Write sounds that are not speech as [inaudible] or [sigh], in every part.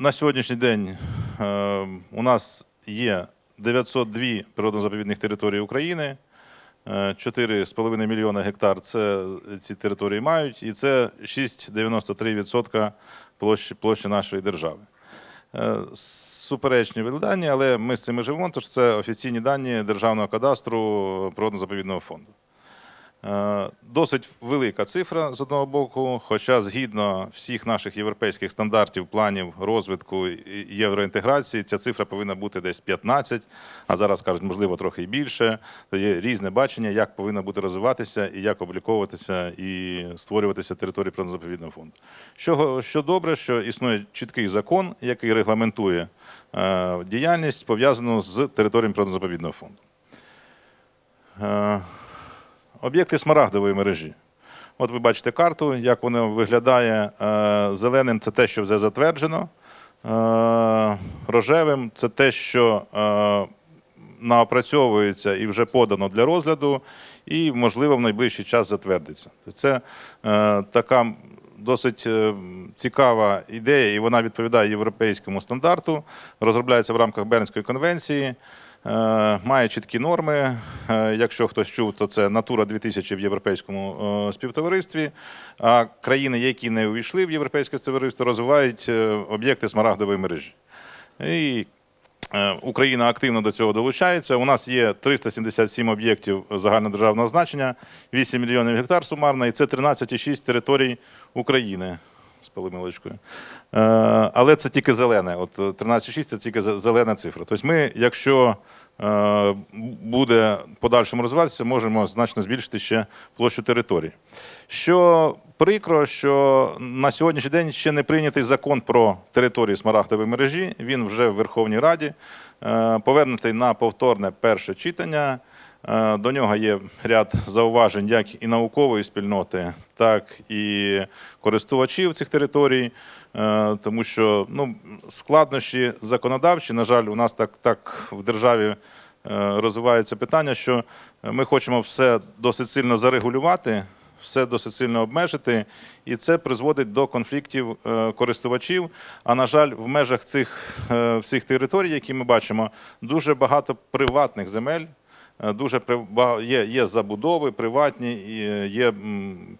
на сьогоднішній день е, у нас є 902 природно-заповідних території України. Е, 4,5 мільйона гектар це ці території мають, і це 6,93% площі, площі нашої держави. Е, Суперечні видання, але ми з цими живемо, тож це офіційні дані Державного кадастру природно-заповідного фонду. Е, Досить велика цифра з одного боку, хоча згідно всіх наших європейських стандартів, планів розвитку євроінтеграції, ця цифра повинна бути десь 15, а зараз кажуть, можливо, трохи більше. То є різне бачення, як повинна бути розвиватися і як обліковуватися і створюватися території природно-заповідного фонду. Що, що добре, що існує чіткий закон, який регламентує е, діяльність пов'язану з територією природно-заповідного фонду. Е, Об'єкти смарагдової мережі. От ви бачите карту, як вона виглядає. Е, Зеленим це те, що вже затверджено. Е, Рожевим це те, що е, наопрацьовується і вже подано для розгляду, і, можливо, в найближчий час затвердиться. Це така досить цікава ідея, і вона відповідає європейському стандарту, розробляється в рамках Бернської конвенції. Е, Має чіткі норми. Е, Якщо хтось чув, то це Натура 2000 в європейському е, співтоваристві. А країни, які не увійшли в європейське співтовариство, розвивають об'єкти смарагдової мережі. І Україна активно до цього долучається. У нас є 377 об'єктів загальнодержавного значення, 8 мільйонів гектар сумарно, і це 13,6 територій України. З полимилочкою. Е, але це тільки зелене. От е, 13,6 це тільки зелена цифра. Тобто ми, якщо е, буде подальшому розвиватися, можемо значно збільшити ще площу території. Що прикро, що на сьогоднішній день ще не прийнятий закон про території смарагдової мережі. Він вже в Верховній Раді, е, повернутий на повторне перше читання. До нього є ряд зауважень як і наукової спільноти, так і користувачів цих територій, Е, тому що ну, складнощі законодавчі, на жаль, у нас так, так в державі е, розвивається питання, що ми хочемо все досить сильно зарегулювати, все досить сильно обмежити, і це призводить до конфліктів е, користувачів. А на жаль, в межах цих всіх територій, які ми бачимо, дуже багато приватних земель. Е, Дуже є, є забудови приватні, е, є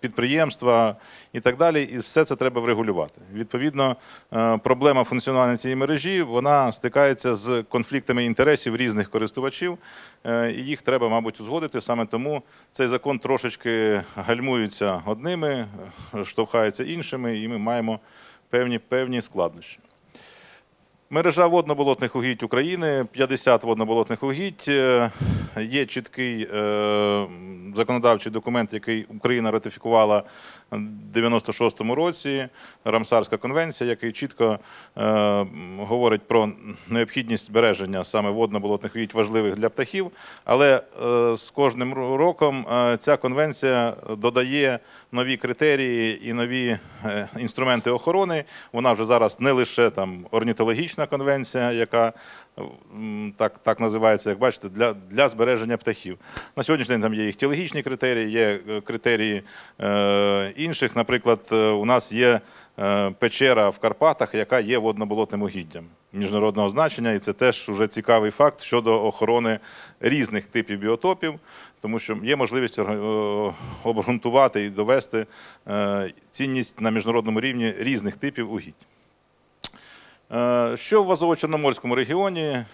підприємства і так далі. І все це треба врегулювати. Відповідно, е, проблема функціонування цієї мережі вона стикається з конфліктами інтересів різних користувачів, і їх треба, мабуть, узгодити. Саме тому цей закон трошечки гальмується одними, штовхається іншими, і ми маємо певні, певні складнощі. Мережа водно-болотних угідь України, 50 водно-болотних угідь. Е, Є чіткий е, законодавчий документ, який Україна ратифікувала 96-му році, Рамсарська конвенція, який чітко е, говорить про необхідність збереження саме водно-болотних угідь важливих для птахів. Але е, з кожним роком е, ця конвенція додає нові критерії і нові е, інструменти охорони. Вона вже зараз не лише там орнітологічна конвенція, яка так, так називається, як бачите, для, для збереження птахів. На сьогоднішній день там є іхтіологічні критерії, є е, критерії е, інших. Наприклад, е, у нас є е, печера в Карпатах, яка є водноболотним угіддям міжнародного значення, і це теж уже цікавий факт щодо охорони різних типів біотопів, тому що є можливість обґрунтувати і довести цінність на міжнародному рівні різних типів угідь. Е, Що в Азово-Чорноморському регіоні? Е,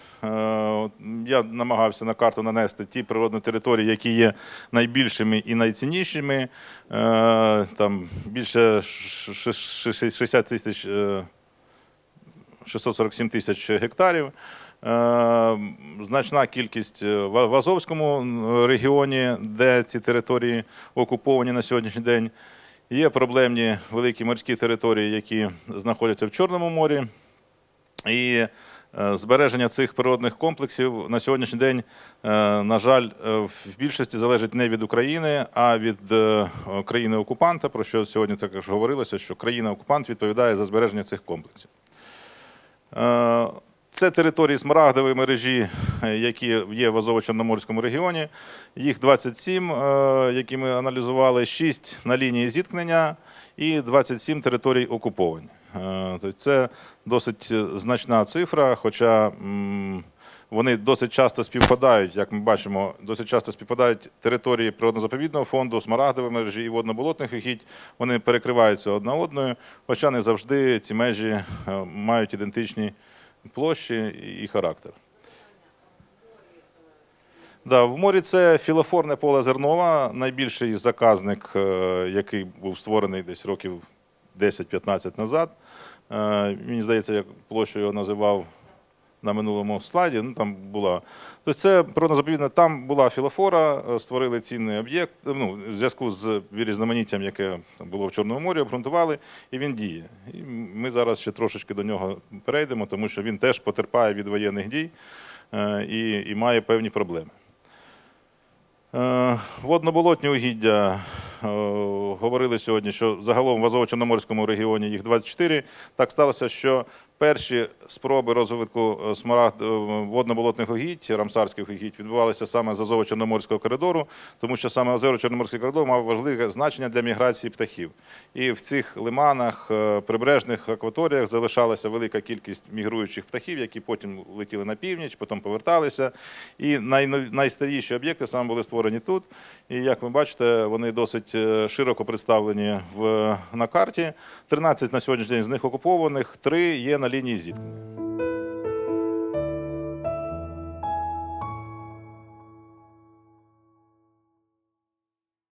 Я намагався на карту нанести ті природні території, які є найбільшими і найціннішими. Е, Там більше ш- ш- ш- 60 тисяч, е, 647 тисяч гектарів. Значна кількість в Азовському регіоні, де ці території окуповані на сьогоднішній день. Є проблемні великі морські території, які знаходяться в Чорному морі. І е, збереження цих природних комплексів на сьогоднішній день, е, на жаль, е, в більшості залежить не від України, а від країни-окупанта, про що сьогодні також говорилося, що країна-окупант відповідає за збереження цих комплексів. Це території смарагдової мережі, [laughs] які є в Азово-Чорноморському регіоні. Їх 27, е, які ми аналізували, 6 на лінії зіткнення і 27 територій окуповані. Е, це досить значна цифра, хоча вони досить часто співпадають, як ми бачимо, досить часто співпадають території природно-заповідного фонду, смарагдової мережі і водно-болотних угідь. Вони перекриваються одна одною, хоча не завжди ці межі е, мають ідентичні площі і характер. Да, в морі це філофорне поле Зернова, найбільший заказник, е, який був створений десь років 10-15 назад. Е, Мені здається, як площу його називав на минулому слайді. Ну, там була. Тобто це природно-заповідне, там була філофора, е, створили цінний об'єкт. Ну, в зв'язку з різноманіттям, яке було в Чорному морі, обґрунтували, і він діє. І ми зараз ще трошечки до нього перейдемо, тому що він теж потерпає від воєнних дій і, і має певні проблеми. Е, Водно-болотні угіддя. е, Говорили сьогодні, що загалом в Азово-Чорноморському регіоні їх 24. Так сталося, що перші спроби розвитку е, смарагд е, водно-болотних рамсарських угідь, відбувалися саме з Азово-Чорноморського коридору, тому що саме Азово-Чорноморський коридор мав важливе значення для міграції птахів. І в цих лиманах, е, прибережних акваторіях залишалася велика кількість мігруючих птахів, які потім летіли на північ, потім поверталися. І найстаріші об'єкти саме були створені тут. І як ви бачите, вони досить широко представлені в, на карті. 13 на сьогоднішній день з них окупованих, 3 є на лінії зіткнення.